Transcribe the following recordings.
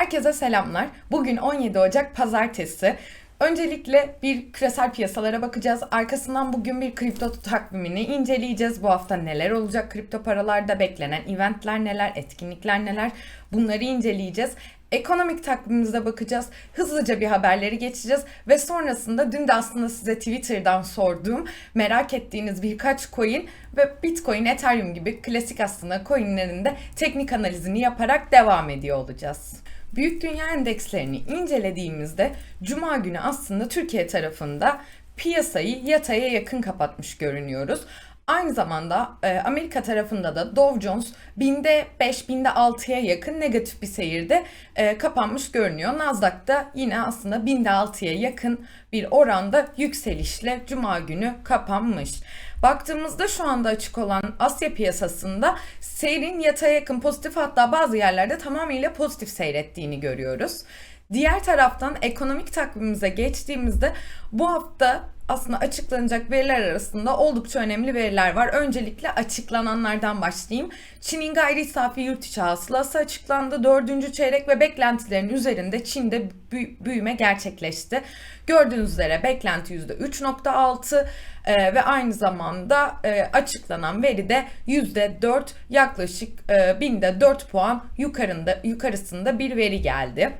Herkese selamlar. Bugün 17 Ocak Pazartesi. Öncelikle bir küresel piyasalara bakacağız. Arkasından bugün bir kripto takvimini inceleyeceğiz. Bu hafta neler olacak kripto paralarda beklenen eventler neler, etkinlikler neler bunları inceleyeceğiz. Ekonomik takvimimize bakacağız. Hızlıca bir haberleri geçeceğiz ve sonrasında dün de aslında size Twitter'dan sorduğum merak ettiğiniz birkaç coin ve Bitcoin, Ethereum gibi klasik aslında coinlerin de teknik analizini yaparak devam ediyor olacağız. Büyük dünya endekslerini incelediğimizde cuma günü aslında Türkiye tarafında piyasayı yataya yakın kapatmış görünüyoruz. Aynı zamanda e, Amerika tarafında da Dow Jones binde 5, binde 6'ya yakın negatif bir seyirde e, kapanmış görünüyor. Nasdaq da yine aslında binde 6'ya yakın bir oranda yükselişle Cuma günü kapanmış. Baktığımızda şu anda açık olan Asya piyasasında seyrin yataya yakın pozitif hatta bazı yerlerde tamamıyla pozitif seyrettiğini görüyoruz. Diğer taraftan ekonomik takvimimize geçtiğimizde bu hafta aslında açıklanacak veriler arasında oldukça önemli veriler var. Öncelikle açıklananlardan başlayayım. Çin'in gayri safi yurt içi hasılası açıklandı. Dördüncü çeyrek ve beklentilerin üzerinde Çin'de büyüme gerçekleşti. Gördüğünüz üzere beklenti %3.6 e, ve aynı zamanda e, açıklanan veri de %4 yaklaşık e, binde 4 puan yukarında yukarısında bir veri geldi.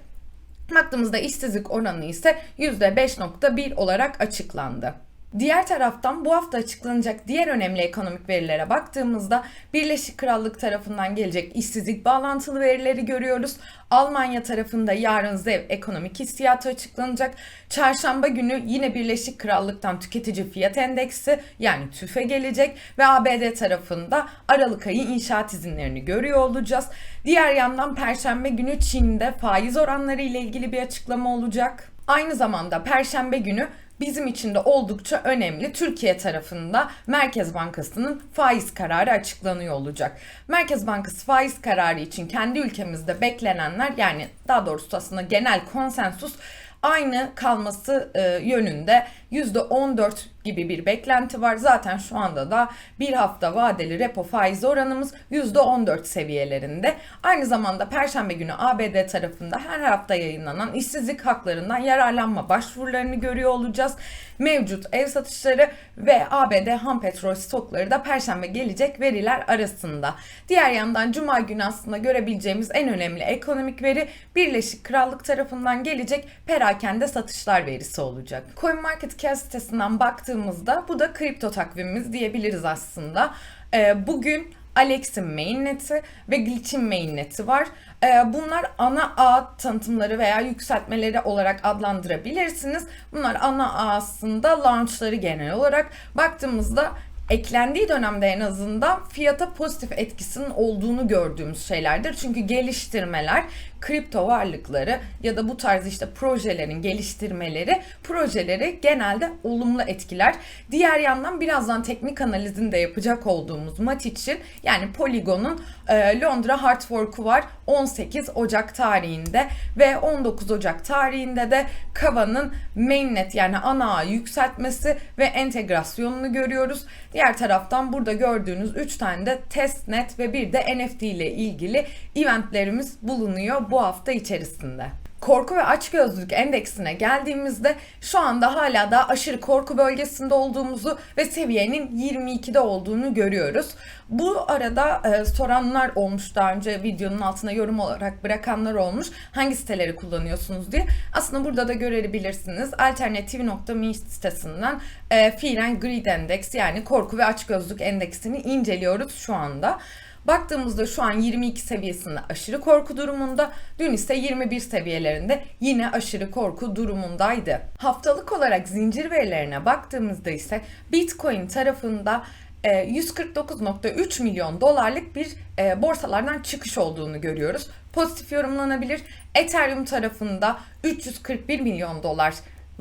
Baktığımızda işsizlik oranı ise %5.1 olarak açıklandı. Diğer taraftan bu hafta açıklanacak diğer önemli ekonomik verilere baktığımızda Birleşik Krallık tarafından gelecek işsizlik bağlantılı verileri görüyoruz. Almanya tarafında yarın ZEV ekonomik hissiyatı açıklanacak. Çarşamba günü yine Birleşik Krallık'tan tüketici fiyat endeksi yani TÜFE gelecek ve ABD tarafında Aralık ayı inşaat izinlerini görüyor olacağız. Diğer yandan Perşembe günü Çin'de faiz oranları ile ilgili bir açıklama olacak. Aynı zamanda Perşembe günü bizim için de oldukça önemli. Türkiye tarafında Merkez Bankası'nın faiz kararı açıklanıyor olacak. Merkez Bankası faiz kararı için kendi ülkemizde beklenenler yani daha doğrusu aslında genel konsensus aynı kalması e, yönünde %14 gibi bir beklenti var. Zaten şu anda da bir hafta vadeli repo faiz oranımız %14 seviyelerinde. Aynı zamanda Perşembe günü ABD tarafında her hafta yayınlanan işsizlik haklarından yararlanma başvurularını görüyor olacağız. Mevcut ev satışları ve ABD ham petrol stokları da Perşembe gelecek veriler arasında. Diğer yandan Cuma günü aslında görebileceğimiz en önemli ekonomik veri Birleşik Krallık tarafından gelecek perakende satışlar verisi olacak. CoinMarketCap sitesinden baktığımızda bu da kripto takvimimiz diyebiliriz aslında. Ee, bugün Alex'in mainnet'i ve Glitch'in mainnet'i var. Ee, bunlar ana ağ tanıtımları veya yükseltmeleri olarak adlandırabilirsiniz. Bunlar ana ağ aslında launchları genel olarak baktığımızda eklendiği dönemde en azından fiyata pozitif etkisinin olduğunu gördüğümüz şeylerdir. Çünkü geliştirmeler kripto varlıkları ya da bu tarz işte projelerin geliştirmeleri projeleri genelde olumlu etkiler. Diğer yandan birazdan teknik analizini de yapacak olduğumuz mat için yani Polygon'un e, Londra hard fork'u var 18 Ocak tarihinde ve 19 Ocak tarihinde de Kava'nın mainnet yani ana yükseltmesi ve entegrasyonunu görüyoruz. Diğer taraftan burada gördüğünüz 3 tane de testnet ve bir de NFT ile ilgili eventlerimiz bulunuyor bu hafta içerisinde. Korku ve açgözlülük endeksine geldiğimizde şu anda hala da aşırı korku bölgesinde olduğumuzu ve seviyenin 22'de olduğunu görüyoruz. Bu arada e, soranlar olmuş daha önce videonun altına yorum olarak bırakanlar olmuş. Hangi siteleri kullanıyorsunuz diye. Aslında burada da görebilirsiniz. Alternative.me sitesinden e, and Greed Endex yani korku ve açgözlülük endeksini inceliyoruz şu anda. Baktığımızda şu an 22 seviyesinde aşırı korku durumunda, dün ise 21 seviyelerinde yine aşırı korku durumundaydı. Haftalık olarak zincir verilerine baktığımızda ise Bitcoin tarafında 149.3 e, milyon dolarlık bir e, borsalardan çıkış olduğunu görüyoruz. Pozitif yorumlanabilir. Ethereum tarafında 341 milyon dolar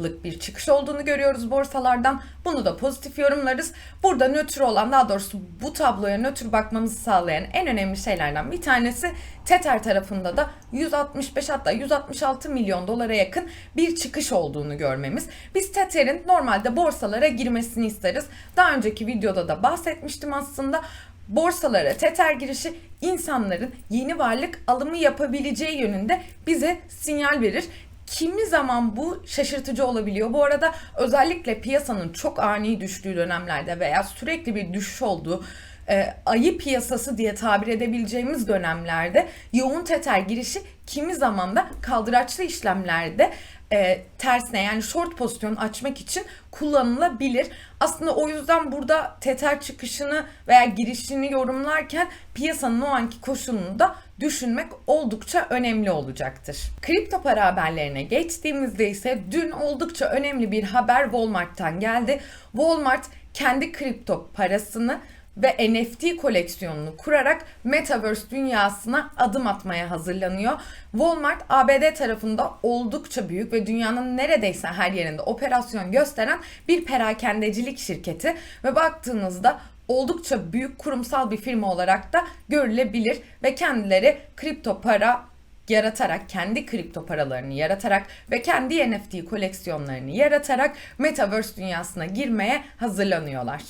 lık bir çıkış olduğunu görüyoruz borsalardan. Bunu da pozitif yorumlarız. Burada nötr olan daha doğrusu bu tabloya nötr bakmamızı sağlayan en önemli şeylerden bir tanesi Tether tarafında da 165 hatta 166 milyon dolara yakın bir çıkış olduğunu görmemiz. Biz Tether'in normalde borsalara girmesini isteriz. Daha önceki videoda da bahsetmiştim aslında borsalara tether girişi insanların yeni varlık alımı yapabileceği yönünde bize sinyal verir. Kimi zaman bu şaşırtıcı olabiliyor. Bu arada özellikle piyasanın çok ani düştüğü dönemlerde veya sürekli bir düşüş olduğu e, ayı piyasası diye tabir edebileceğimiz dönemlerde yoğun tether girişi kimi zaman da kaldıraçlı işlemlerde e, tersine yani short pozisyon açmak için kullanılabilir. Aslında o yüzden burada tether çıkışını veya girişini yorumlarken piyasanın o anki koşulunu da düşünmek oldukça önemli olacaktır. Kripto para haberlerine geçtiğimizde ise dün oldukça önemli bir haber Walmart'tan geldi. Walmart kendi kripto parasını ve NFT koleksiyonunu kurarak Metaverse dünyasına adım atmaya hazırlanıyor. Walmart ABD tarafında oldukça büyük ve dünyanın neredeyse her yerinde operasyon gösteren bir perakendecilik şirketi ve baktığınızda oldukça büyük kurumsal bir firma olarak da görülebilir ve kendileri kripto para yaratarak, kendi kripto paralarını yaratarak ve kendi NFT koleksiyonlarını yaratarak Metaverse dünyasına girmeye hazırlanıyorlar.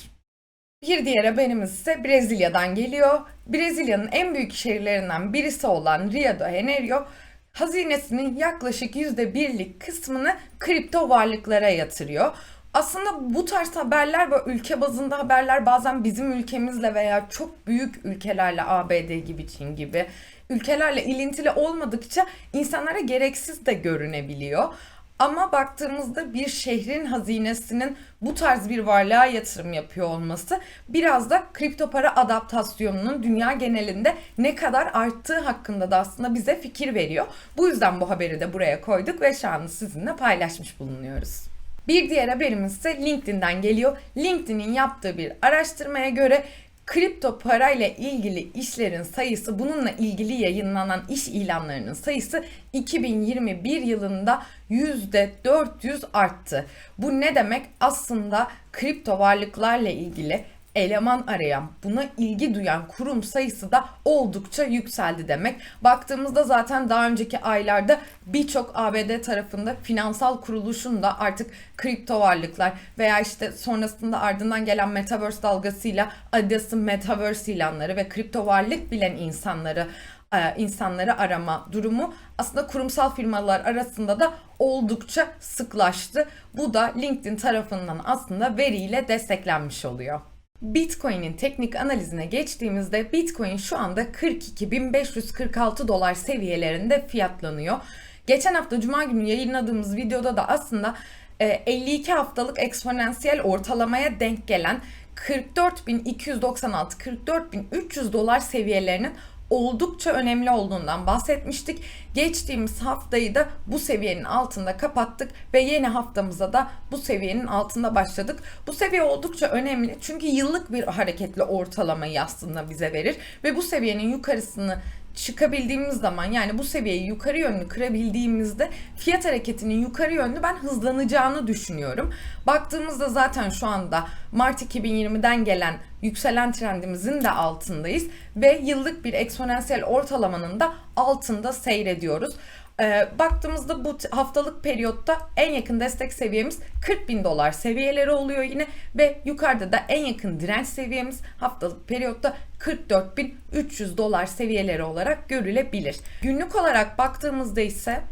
Bir diğer haberimiz ise Brezilya'dan geliyor. Brezilya'nın en büyük şehirlerinden birisi olan Rio de Janeiro, hazinesinin yaklaşık %1'lik kısmını kripto varlıklara yatırıyor. Aslında bu tarz haberler ve ülke bazında haberler bazen bizim ülkemizle veya çok büyük ülkelerle ABD gibi Çin gibi ülkelerle ilintili olmadıkça insanlara gereksiz de görünebiliyor. Ama baktığımızda bir şehrin hazinesinin bu tarz bir varlığa yatırım yapıyor olması biraz da kripto para adaptasyonunun dünya genelinde ne kadar arttığı hakkında da aslında bize fikir veriyor. Bu yüzden bu haberi de buraya koyduk ve şu an sizinle paylaşmış bulunuyoruz. Bir diğer haberimiz ise LinkedIn'den geliyor. LinkedIn'in yaptığı bir araştırmaya göre kripto parayla ilgili işlerin sayısı, bununla ilgili yayınlanan iş ilanlarının sayısı 2021 yılında %400 arttı. Bu ne demek? Aslında kripto varlıklarla ilgili eleman arayan, buna ilgi duyan kurum sayısı da oldukça yükseldi demek. Baktığımızda zaten daha önceki aylarda birçok ABD tarafında finansal kuruluşun da artık kripto varlıklar veya işte sonrasında ardından gelen Metaverse dalgasıyla Adidas'ın Metaverse ilanları ve kripto varlık bilen insanları e, insanları arama durumu aslında kurumsal firmalar arasında da oldukça sıklaştı. Bu da LinkedIn tarafından aslında veriyle desteklenmiş oluyor. Bitcoin'in teknik analizine geçtiğimizde Bitcoin şu anda 42.546 dolar seviyelerinde fiyatlanıyor. Geçen hafta Cuma günü yayınladığımız videoda da aslında 52 e, haftalık eksponansiyel ortalamaya denk gelen 44.296-44.300 dolar seviyelerinin oldukça önemli olduğundan bahsetmiştik. Geçtiğimiz haftayı da bu seviyenin altında kapattık ve yeni haftamıza da bu seviyenin altında başladık. Bu seviye oldukça önemli çünkü yıllık bir hareketli ortalamayı aslında bize verir ve bu seviyenin yukarısını çıkabildiğimiz zaman yani bu seviyeyi yukarı yönlü kırabildiğimizde fiyat hareketinin yukarı yönlü ben hızlanacağını düşünüyorum. Baktığımızda zaten şu anda Mart 2020'den gelen yükselen trendimizin de altındayız ve yıllık bir eksponansiyel ortalamanın da altında seyrediyoruz. E, baktığımızda bu haftalık periyotta en yakın destek seviyemiz 40 bin dolar seviyeleri oluyor yine ve yukarıda da en yakın direnç seviyemiz haftalık periyotta 44.300 dolar seviyeleri olarak görülebilir. Günlük olarak baktığımızda ise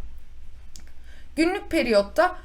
günlük periyotta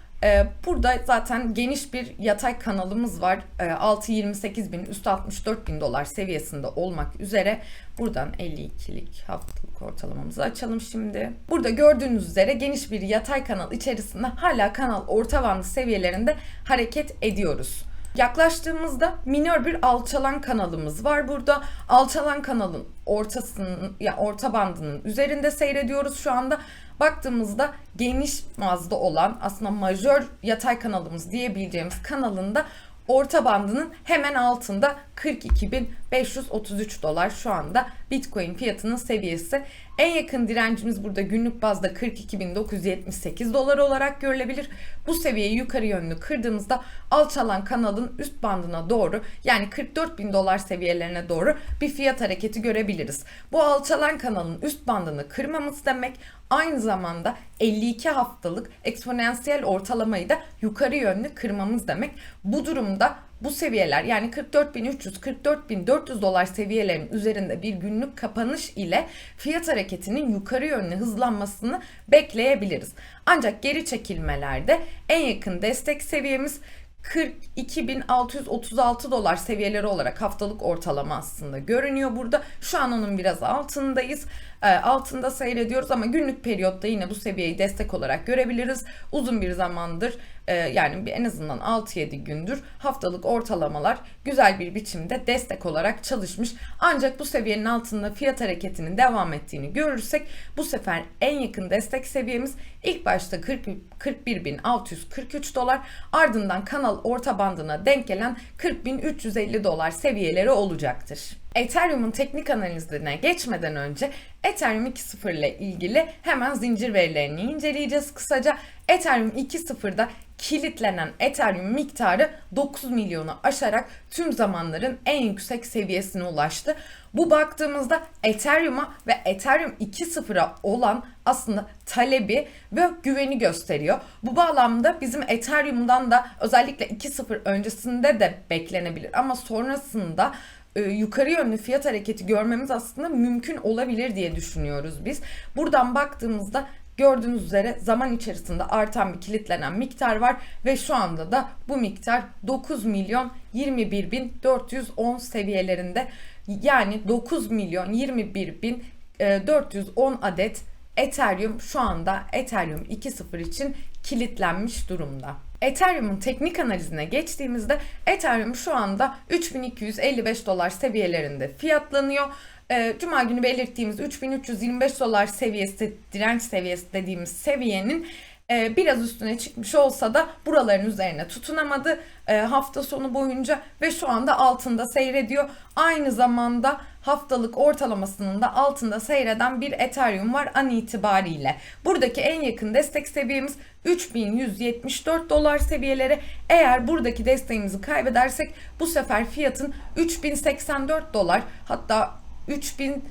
burada zaten geniş bir yatay kanalımız var. Ee, 6.28 bin, üstü 64 bin dolar seviyesinde olmak üzere. Buradan 52'lik haftalık ortalamamızı açalım şimdi. Burada gördüğünüz üzere geniş bir yatay kanal içerisinde hala kanal orta bandı seviyelerinde hareket ediyoruz. Yaklaştığımızda minör bir alçalan kanalımız var burada. Alçalan kanalın ortasının ya orta bandının üzerinde seyrediyoruz şu anda. Baktığımızda geniş mazda olan aslında majör yatay kanalımız diyebileceğimiz kanalında orta bandının hemen altında 42.533 dolar şu anda Bitcoin fiyatının seviyesi. En yakın direncimiz burada günlük bazda 42.978 dolar olarak görülebilir. Bu seviyeyi yukarı yönlü kırdığımızda alçalan kanalın üst bandına doğru yani 44.000 dolar seviyelerine doğru bir fiyat hareketi görebiliriz. Bu alçalan kanalın üst bandını kırmamız demek aynı zamanda 52 haftalık eksponansiyel ortalamayı da yukarı yönlü kırmamız demek. Bu durumda bu seviyeler yani 44.300 44.400 dolar seviyelerinin üzerinde bir günlük kapanış ile fiyat hareketinin yukarı yönlü hızlanmasını bekleyebiliriz. Ancak geri çekilmelerde en yakın destek seviyemiz 42.636 dolar seviyeleri olarak haftalık ortalama aslında görünüyor burada. Şu an onun biraz altındayız. E, altında seyrediyoruz ama günlük periyotta yine bu seviyeyi destek olarak görebiliriz. Uzun bir zamandır e, yani en azından 6-7 gündür haftalık ortalamalar güzel bir biçimde destek olarak çalışmış. Ancak bu seviyenin altında fiyat hareketinin devam ettiğini görürsek bu sefer en yakın destek seviyemiz ilk başta 40 41.643 dolar ardından kanal orta bandına denk gelen 40.350 dolar seviyeleri olacaktır. Ethereum'un teknik analizine geçmeden önce Ethereum 2.0 ile ilgili hemen zincir verilerini inceleyeceğiz kısaca. Ethereum 2.0'da kilitlenen Ethereum miktarı 9 milyonu aşarak tüm zamanların en yüksek seviyesine ulaştı. Bu baktığımızda Ethereum'a ve Ethereum 2.0'a olan aslında talebi ve güveni gösteriyor. Bu bağlamda bizim Ethereum'dan da özellikle 2.0 öncesinde de beklenebilir ama sonrasında e, yukarı yönlü fiyat hareketi görmemiz aslında mümkün olabilir diye düşünüyoruz biz. Buradan baktığımızda Gördüğünüz üzere zaman içerisinde artan bir kilitlenen miktar var ve şu anda da bu miktar 9 milyon 21 bin 410 seviyelerinde yani 9 milyon 21 bin 410 adet Ethereum şu anda Ethereum 2.0 için kilitlenmiş durumda. Ethereum'un teknik analizine geçtiğimizde Ethereum şu anda 3255 dolar seviyelerinde fiyatlanıyor. Ee, Cuma günü belirttiğimiz 3325 dolar seviyesi, direnç seviyesi dediğimiz seviyenin e, biraz üstüne çıkmış olsa da buraların üzerine tutunamadı e, hafta sonu boyunca ve şu anda altında seyrediyor. Aynı zamanda haftalık ortalamasının da altında seyreden bir Ethereum var an itibariyle. Buradaki en yakın destek seviyemiz 3174 dolar seviyeleri. Eğer buradaki desteğimizi kaybedersek bu sefer fiyatın 3084 dolar hatta 3000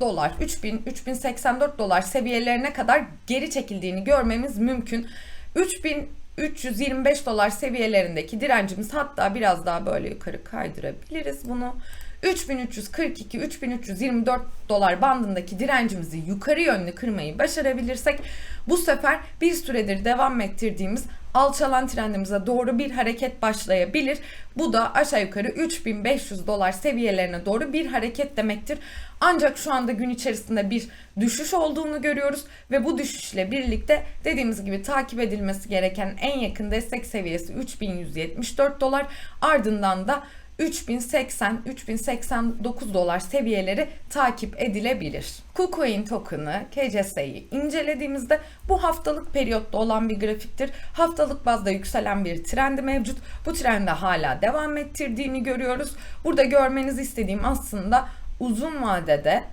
dolar, 3000 3084 dolar seviyelerine kadar geri çekildiğini görmemiz mümkün. 3325 dolar seviyelerindeki direncimiz hatta biraz daha böyle yukarı kaydırabiliriz bunu. 3342-3324 dolar bandındaki direncimizi yukarı yönlü kırmayı başarabilirsek bu sefer bir süredir devam ettirdiğimiz alçalan trendimize doğru bir hareket başlayabilir. Bu da aşağı yukarı 3500 dolar seviyelerine doğru bir hareket demektir. Ancak şu anda gün içerisinde bir düşüş olduğunu görüyoruz ve bu düşüşle birlikte dediğimiz gibi takip edilmesi gereken en yakın destek seviyesi 3174 dolar. Ardından da 3080-3089 dolar seviyeleri takip edilebilir. KuCoin token'ı KCS'yi incelediğimizde bu haftalık periyotta olan bir grafiktir. Haftalık bazda yükselen bir trendi mevcut. Bu trendi hala devam ettirdiğini görüyoruz. Burada görmenizi istediğim aslında uzun vadede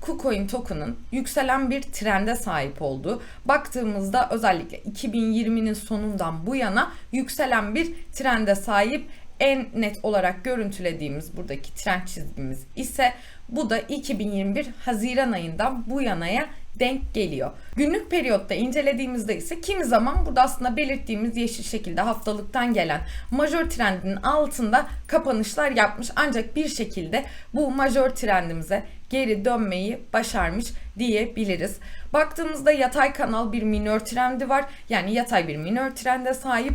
KuCoin token'ın yükselen bir trende sahip olduğu. Baktığımızda özellikle 2020'nin sonundan bu yana yükselen bir trende sahip en net olarak görüntülediğimiz buradaki trend çizgimiz ise bu da 2021 Haziran ayından bu yanaya denk geliyor. Günlük periyotta incelediğimizde ise kimi zaman burada aslında belirttiğimiz yeşil şekilde haftalıktan gelen majör trendinin altında kapanışlar yapmış ancak bir şekilde bu majör trendimize geri dönmeyi başarmış diyebiliriz. Baktığımızda yatay kanal bir minör trendi var. Yani yatay bir minör trende sahip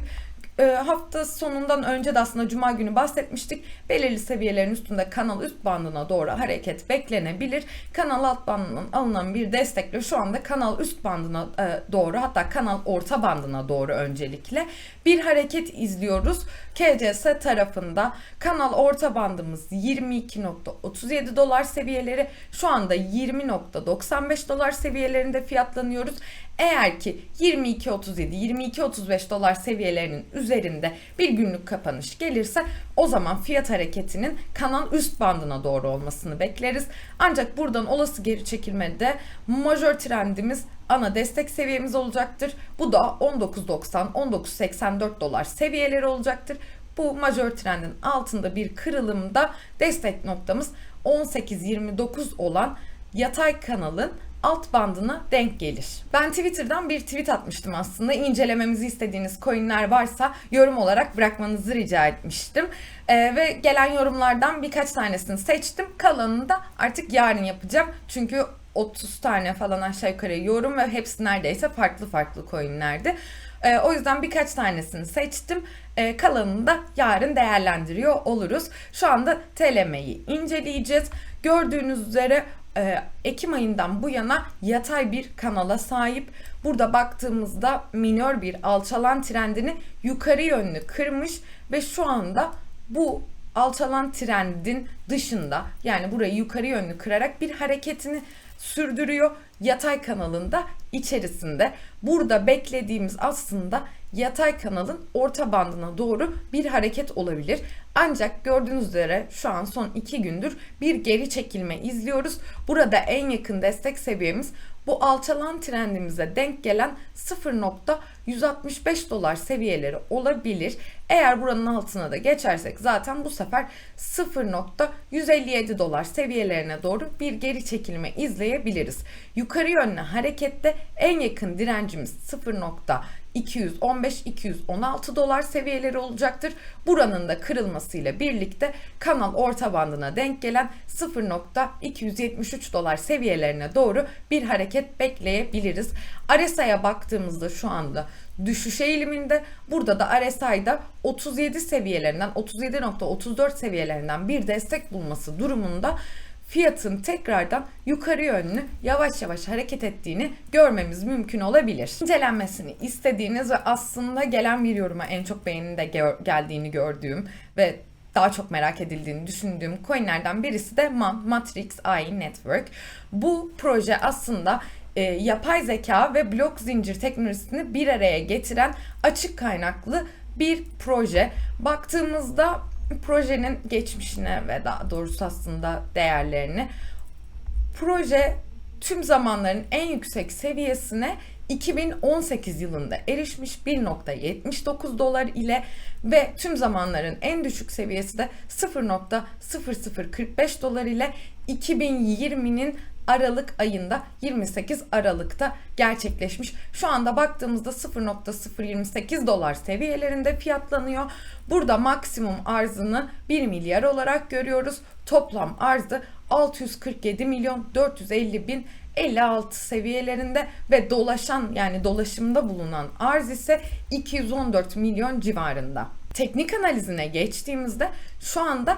e, hafta sonundan önce de aslında cuma günü bahsetmiştik. Belirli seviyelerin üstünde kanal üst bandına doğru hareket beklenebilir. Kanal alt bandından alınan bir destekle şu anda kanal üst bandına e, doğru hatta kanal orta bandına doğru öncelikle bir hareket izliyoruz. KCS tarafında kanal orta bandımız 22.37 dolar seviyeleri şu anda 20.95 dolar seviyelerinde fiyatlanıyoruz. Eğer ki 22.37 22.35 dolar seviyelerinin üzerinde bir günlük kapanış gelirse o zaman fiyat hareketinin kanal üst bandına doğru olmasını bekleriz. Ancak buradan olası geri çekilmede majör trendimiz ana destek seviyemiz olacaktır. Bu da 19.90 19.84 dolar seviyeleri olacaktır. Bu majör trendin altında bir kırılımda destek noktamız 18.29 olan yatay kanalın alt bandına denk gelir. Ben Twitter'dan bir tweet atmıştım aslında. İncelememizi istediğiniz coinler varsa yorum olarak bırakmanızı rica etmiştim. Ee, ve gelen yorumlardan birkaç tanesini seçtim. Kalanını da artık yarın yapacağım. Çünkü 30 tane falan aşağı yukarı yorum ve hepsi neredeyse farklı farklı coinlerdi. Ee, o yüzden birkaç tanesini seçtim. Ee, kalanını da yarın değerlendiriyor oluruz. Şu anda TLM'yi inceleyeceğiz. Gördüğünüz üzere e, Ekim ayından bu yana yatay bir kanala sahip. Burada baktığımızda minör bir alçalan trendini yukarı yönlü kırmış ve şu anda bu alçalan trendin dışında yani burayı yukarı yönlü kırarak bir hareketini sürdürüyor. Yatay kanalında içerisinde. Burada beklediğimiz aslında yatay kanalın orta bandına doğru bir hareket olabilir. Ancak gördüğünüz üzere şu an son iki gündür bir geri çekilme izliyoruz. Burada en yakın destek seviyemiz bu alçalan trendimize denk gelen 0.165 dolar seviyeleri olabilir. Eğer buranın altına da geçersek zaten bu sefer 0.157 dolar seviyelerine doğru bir geri çekilme izleyebiliriz. Yukarı yönlü harekette en yakın direncimiz 0. 215-216 dolar seviyeleri olacaktır. Buranın da kırılmasıyla birlikte kanal orta bandına denk gelen 0.273 dolar seviyelerine doğru bir hareket bekleyebiliriz. RSI'ye baktığımızda şu anda düşüş eğiliminde. Burada da RSI'da 37 seviyelerinden 37.34 seviyelerinden bir destek bulması durumunda fiyatın tekrardan yukarı yönlü yavaş yavaş hareket ettiğini görmemiz mümkün olabilir. İncelenmesini istediğiniz ve aslında gelen bir yoruma en çok beğeninin de gö- geldiğini gördüğüm ve daha çok merak edildiğini düşündüğüm coinlerden birisi de MAN, Matrix AI Network. Bu proje aslında e, yapay zeka ve blok zincir teknolojisini bir araya getiren açık kaynaklı bir proje. Baktığımızda projenin geçmişine ve daha doğrusu aslında değerlerini proje tüm zamanların en yüksek seviyesine 2018 yılında erişmiş 1.79 dolar ile ve tüm zamanların en düşük seviyesi de 0.0045 dolar ile 2020'nin Aralık ayında 28 Aralık'ta gerçekleşmiş. Şu anda baktığımızda 0.028 dolar seviyelerinde fiyatlanıyor. Burada maksimum arzını 1 milyar olarak görüyoruz. Toplam arzı 647 milyon 450 bin 56 seviyelerinde ve dolaşan yani dolaşımda bulunan arz ise 214 milyon civarında. Teknik analizine geçtiğimizde şu anda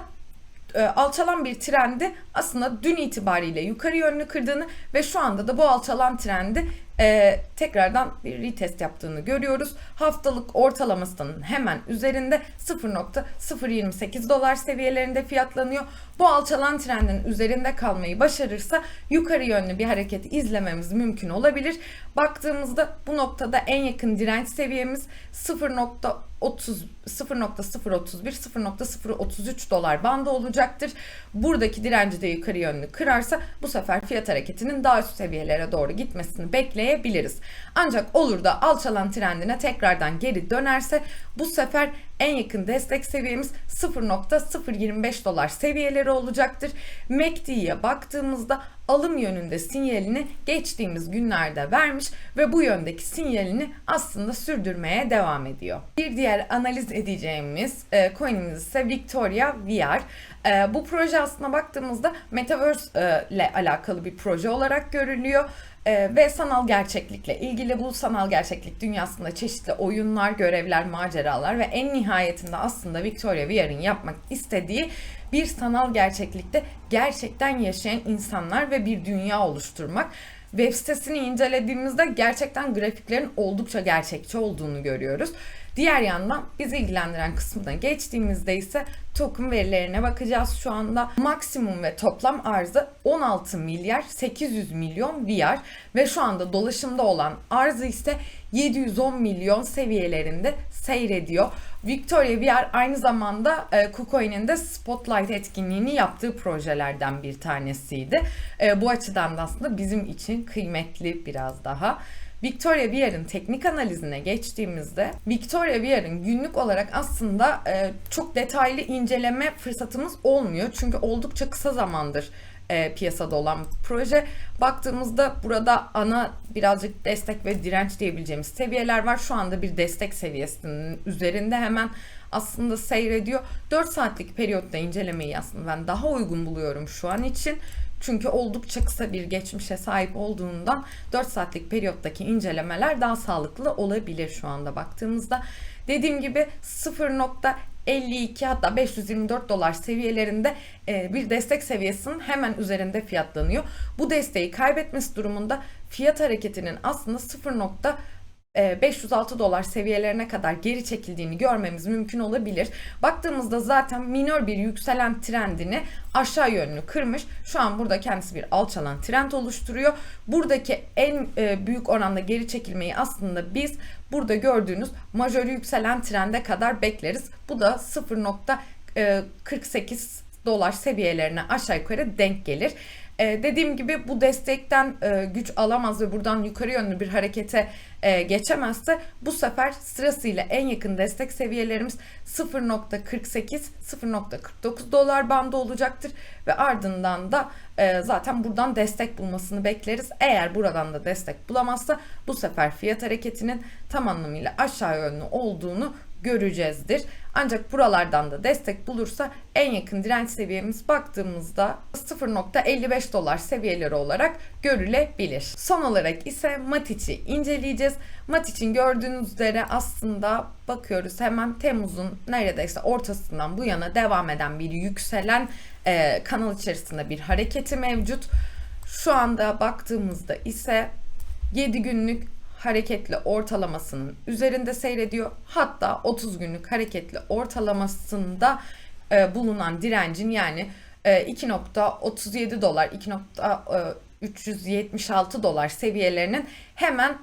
alçalan bir trendi aslında dün itibariyle yukarı yönlü kırdığını ve şu anda da bu alçalan trendi e, tekrardan bir retest yaptığını görüyoruz. Haftalık ortalamasının hemen üzerinde 0.028 dolar seviyelerinde fiyatlanıyor. Bu alçalan trendin üzerinde kalmayı başarırsa yukarı yönlü bir hareket izlememiz mümkün olabilir. Baktığımızda bu noktada en yakın direnç seviyemiz 0.30 0.031 0.033 dolar bandı olacaktır. Buradaki direnci de yukarı yönlü kırarsa bu sefer fiyat hareketinin daha üst seviyelere doğru gitmesini bekleyebiliriz. Ancak olur da alçalan trendine tekrardan geri dönerse bu sefer en yakın destek seviyemiz 0.025 dolar seviyeleri olacaktır. MACD'ye baktığımızda alım yönünde sinyalini geçtiğimiz günlerde vermiş ve bu yöndeki sinyalini aslında sürdürmeye devam ediyor. Bir diğer analiz edeceğimiz e, coinimiz ise Victoria VR. E, bu proje aslında baktığımızda Metaverse e, ile alakalı bir proje olarak görülüyor. Ee, ve sanal gerçeklikle ilgili bu sanal gerçeklik dünyasında çeşitli oyunlar, görevler, maceralar ve en nihayetinde aslında Victoria VR'ın yapmak istediği bir sanal gerçeklikte gerçekten yaşayan insanlar ve bir dünya oluşturmak. Web sitesini incelediğimizde gerçekten grafiklerin oldukça gerçekçi olduğunu görüyoruz. Diğer yandan bizi ilgilendiren kısmına geçtiğimizde ise token verilerine bakacağız şu anda. Maksimum ve toplam arzı 16 milyar 800 milyon VR ve şu anda dolaşımda olan arzı ise 710 milyon seviyelerinde seyrediyor. Victoria VR aynı zamanda e, KuCoin'in de Spotlight etkinliğini yaptığı projelerden bir tanesiydi. E, bu açıdan da aslında bizim için kıymetli biraz daha. Victoria VR'ın teknik analizine geçtiğimizde Victoria VR'ın günlük olarak aslında e, çok detaylı inceleme fırsatımız olmuyor. Çünkü oldukça kısa zamandır e, piyasada olan bir proje. Baktığımızda burada ana birazcık destek ve direnç diyebileceğimiz seviyeler var. Şu anda bir destek seviyesinin üzerinde hemen aslında seyrediyor. 4 saatlik periyotta incelemeyi aslında ben daha uygun buluyorum şu an için. Çünkü oldukça kısa bir geçmişe sahip olduğundan 4 saatlik periyottaki incelemeler daha sağlıklı olabilir şu anda baktığımızda. Dediğim gibi 0.52 hatta 524 dolar seviyelerinde e, bir destek seviyesinin hemen üzerinde fiyatlanıyor. Bu desteği kaybetmesi durumunda fiyat hareketinin aslında 0. 506 dolar seviyelerine kadar geri çekildiğini görmemiz mümkün olabilir. Baktığımızda zaten minör bir yükselen trendini aşağı yönlü kırmış. Şu an burada kendisi bir alçalan trend oluşturuyor. Buradaki en e, büyük oranda geri çekilmeyi aslında biz burada gördüğünüz majör yükselen trende kadar bekleriz. Bu da 0.48 dolar seviyelerine aşağı yukarı denk gelir. Ee, dediğim gibi bu destekten e, güç alamaz ve buradan yukarı yönlü bir harekete e, geçemezse bu sefer sırasıyla en yakın destek seviyelerimiz 0.48 0.49 dolar bandı olacaktır ve ardından da e, zaten buradan destek bulmasını bekleriz. Eğer buradan da destek bulamazsa bu sefer fiyat hareketinin tam anlamıyla aşağı yönlü olduğunu göreceğizdir. Ancak buralardan da destek bulursa en yakın direnç seviyemiz baktığımızda 0.55 dolar seviyeleri olarak görülebilir. Son olarak ise Matic'i inceleyeceğiz. Matic'in gördüğünüz üzere aslında bakıyoruz hemen Temmuz'un neredeyse ortasından bu yana devam eden bir yükselen e, kanal içerisinde bir hareketi mevcut. Şu anda baktığımızda ise 7 günlük hareketli ortalamasının üzerinde seyrediyor. Hatta 30 günlük hareketli ortalamasında e, bulunan direncin yani e, 2.37 dolar, 2.376 dolar seviyelerinin hemen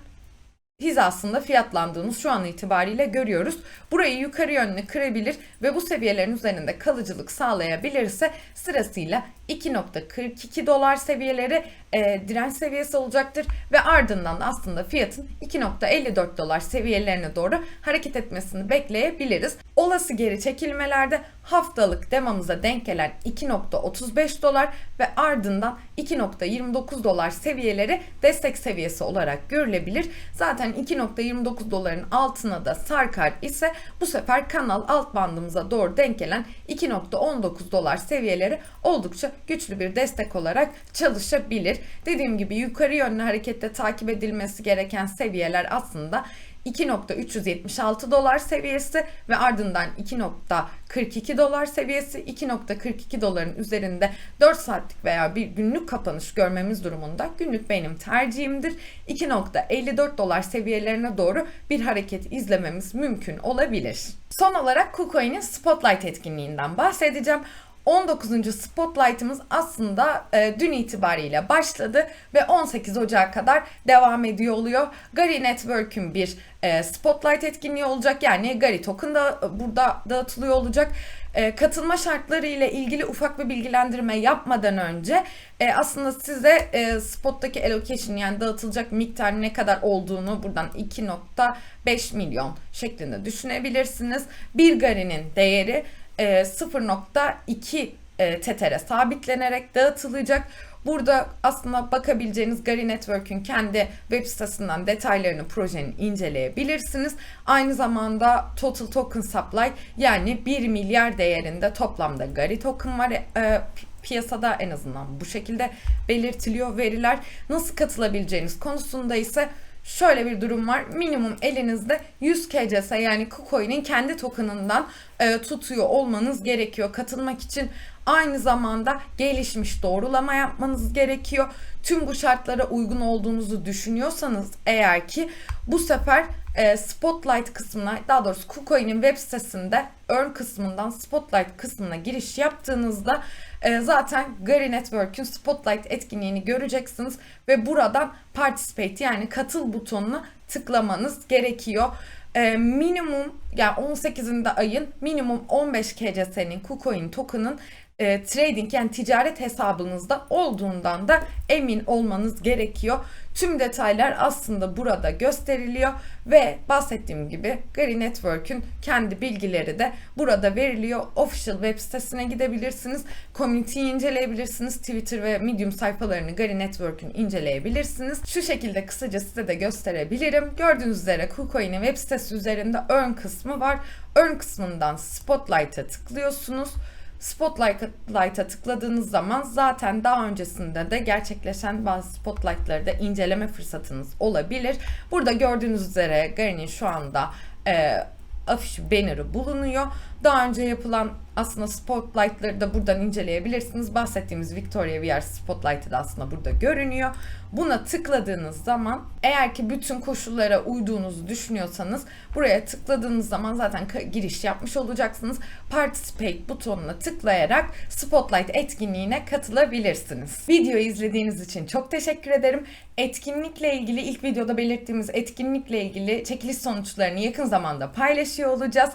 hizasında fiyatlandığını şu an itibariyle görüyoruz. Burayı yukarı yönlü kırabilir ve bu seviyelerin üzerinde kalıcılık sağlayabilirse sırasıyla 2.42 dolar seviyeleri e, direnç seviyesi olacaktır ve ardından da aslında fiyatın 2.54 dolar seviyelerine doğru hareket etmesini bekleyebiliriz. Olası geri çekilmelerde haftalık demamıza denk gelen 2.35 dolar ve ardından 2.29 dolar seviyeleri destek seviyesi olarak görülebilir. Zaten 2.29 doların altına da sarkar ise bu sefer kanal alt bandımıza doğru denk gelen 2.19 dolar seviyeleri oldukça güçlü bir destek olarak çalışabilir. Dediğim gibi yukarı yönlü harekette takip edilmesi gereken seviyeler aslında 2.376 dolar seviyesi ve ardından 2.42 dolar seviyesi 2.42 doların üzerinde 4 saatlik veya bir günlük kapanış görmemiz durumunda günlük benim tercihimdir. 2.54 dolar seviyelerine doğru bir hareket izlememiz mümkün olabilir. Son olarak KuCoin'in Spotlight etkinliğinden bahsedeceğim. 19. Spotlight'ımız aslında e, dün itibariyle başladı ve 18 Ocak'a kadar devam ediyor oluyor. Gary Network'ün bir e, Spotlight etkinliği olacak. Yani Gary Token da burada dağıtılıyor olacak. E, katılma şartları ile ilgili ufak bir bilgilendirme yapmadan önce e, aslında size e, spot'taki allocation yani dağıtılacak miktar ne kadar olduğunu buradan 2.5 milyon şeklinde düşünebilirsiniz. Bir Gary'nin değeri 0.2 e, TTR sabitlenerek dağıtılacak. Burada aslında bakabileceğiniz Gary Network'ün kendi web sitesinden detaylarını projenin inceleyebilirsiniz. Aynı zamanda Total Token Supply yani 1 milyar değerinde toplamda Gary token var. E, piyasada en azından bu şekilde belirtiliyor veriler. Nasıl katılabileceğiniz konusunda ise şöyle bir durum var. Minimum elinizde 100 KCS yani KuCoin'in kendi tokenından e, tutuyor olmanız gerekiyor. Katılmak için aynı zamanda gelişmiş doğrulama yapmanız gerekiyor. Tüm bu şartlara uygun olduğunuzu düşünüyorsanız eğer ki bu sefer e, Spotlight kısmına daha doğrusu KuCoin'in web sitesinde Earn kısmından Spotlight kısmına giriş yaptığınızda e, zaten Gary Network'ün Spotlight etkinliğini göreceksiniz ve buradan Participate yani katıl butonuna tıklamanız gerekiyor. E, minimum yani 18'inde ayın minimum 15 KCS'nin KuCoin token'ın e, trading yani ticaret hesabınızda olduğundan da emin olmanız gerekiyor. Tüm detaylar aslında burada gösteriliyor ve bahsettiğim gibi Gary Network'ün kendi bilgileri de burada veriliyor. Official web sitesine gidebilirsiniz. Community'yi inceleyebilirsiniz. Twitter ve Medium sayfalarını Gary Network'ün inceleyebilirsiniz. Şu şekilde kısaca size de gösterebilirim. Gördüğünüz üzere KuCoin'in web sitesi üzerinde Earn kısmı var. Earn kısmından Spotlight'a tıklıyorsunuz. Spotlight'a tıkladığınız zaman zaten daha öncesinde de gerçekleşen bazı spotlight'ları da inceleme fırsatınız olabilir. Burada gördüğünüz üzere Gary'nin şu anda e, afiş banner'ı bulunuyor. Daha önce yapılan aslında spotlight'ları da buradan inceleyebilirsiniz. Bahsettiğimiz Victoria VR spotlight'ı da aslında burada görünüyor. Buna tıkladığınız zaman eğer ki bütün koşullara uyduğunuzu düşünüyorsanız buraya tıkladığınız zaman zaten giriş yapmış olacaksınız. Participate butonuna tıklayarak Spotlight etkinliğine katılabilirsiniz. Videoyu izlediğiniz için çok teşekkür ederim. Etkinlikle ilgili ilk videoda belirttiğimiz etkinlikle ilgili çekiliş sonuçlarını yakın zamanda paylaşıyor olacağız.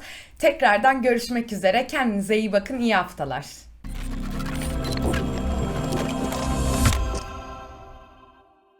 Tekrardan görüşmek üzere. Kendinize iyi bakın. İyi haftalar.